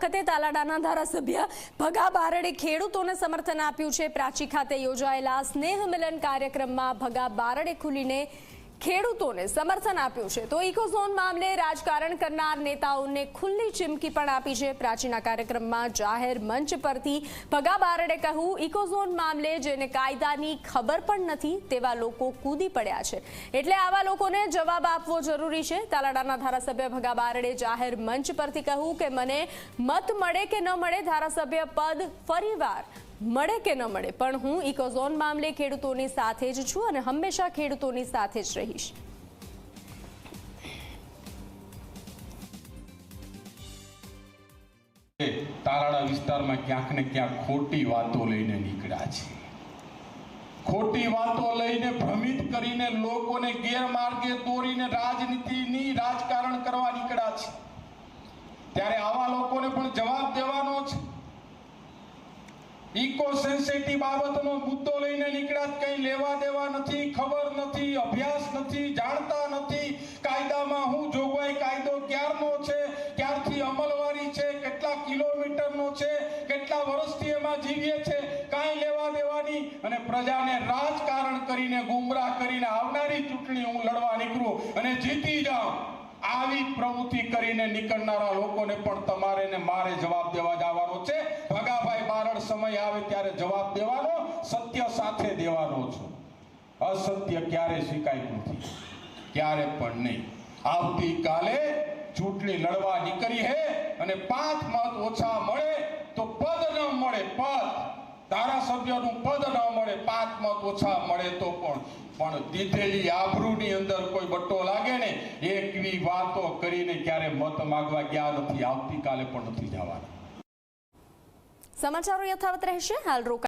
વખતે તાલાડાના ધારાસભ્ય ભગા બારડે ખેડૂતોને સમર્થન આપ્યું છે. પ્રાચી ખાતે યોજાયેલા સ્નેહ મિલન કાર્યક્રમમાં ભગા બારડે ખુલીને ખેડૂતોને સમર્થન આપ્યું છે. તો ઇકોઝોન મામલે રાજકારણ કરનાર નેતાઓને ખુલ્લી ચીમકી પણ આપી છે. પ્રાચીના કાર્યક્રમમાં જાહેર મંચ પરથી ભગા બારડે કહ્યું, ઇકોઝોન મામલે જેને કાયદાની ખબર પણ નથી, તેવા લોકો કૂદી પડ્યા છે. એટલે આવા લોકોને જવાબ આપવો જરૂરી છે. તાલાડાના ધારાસભ્ય ભગા બારડે જાહેર મંચ પરથી કહ્યું કે, મને મત મળે કે ન મળે, ધારાસભ્ય પદ ફરીવાર મળે કે ન મળે, પણ હું ઇકોઝોન મામલે ખેડૂતોની સાથે જ છું અને હંમેશા ખેડૂતોની સાથે જ રહીશ. તારાડા વિસ્તારમાં ક્યાંક ને ક્યાંક ખોટી વાતો લઈને નીકળ્યા છે. ખોટી વાતો લઈને ભ્રમિત કરીને લોકોને ગેરમાર્ગે દોરીને રાજનીતિની રાજકારણ કરવા નીકળ્યા છે. ત્યારે આવા લોકોને પણ જવાબ દેવાનો ઇકો સેન્સિટિવ બાબતનો મુદ્દો લઈને નીકળ્યા. કંઈ લેવા દેવા નથી, ખબર નથી, અભ્યાસ નથી, જાણતા નથી. કાયદામાં હું જોગવાઈ કાયદો ક્યારનો છે? ક્યારથી અમલવારી છે? કેટલા કિલોમીટરનો છે? કેટલા વર્ષથી એમાં જીવીએ છે? કાંઈ લેવા દેવાની? અને પ્રજાને રાજકારણ કરીને ગુમરાહ કરીને આવનારી ચૂંટણી હું લડવા નીકળું અને જીતી જાઉં. આવી પ્રવૃત્તિ કરીને નીકળનારા લોકોને પણ તમારે ને મારે જવાબ દેવા જવાનો છે. ભગાભાઈ બારડ સમય આવે ત્યારે જવાબ દેવાનો, સત્ય સાથે દેવાનો છું. અસત્ય ક્યારે સ્વીકાર્યું નથી. ક્યારે પણ નહીં. આવતીકાલે ચૂંટણી લડવા નીકળી હે અને પાંચ મત ઓછા મળે તો પદ ન મળે, પદ. ધારાસભ્યનું પદ ન મળે પાંચ મત ઓછા મળે તો પણ. પણ દીધેલી આબરૂની અંદર કોઈ બટ્ટો લાગે ને, એકવી વાતો કરીને ક્યારે મત માગવા ગયા નથી, આવતીકાલે પણ નથી જવાના. સમાચારો યથાવત રહેશે. હાલ રોકા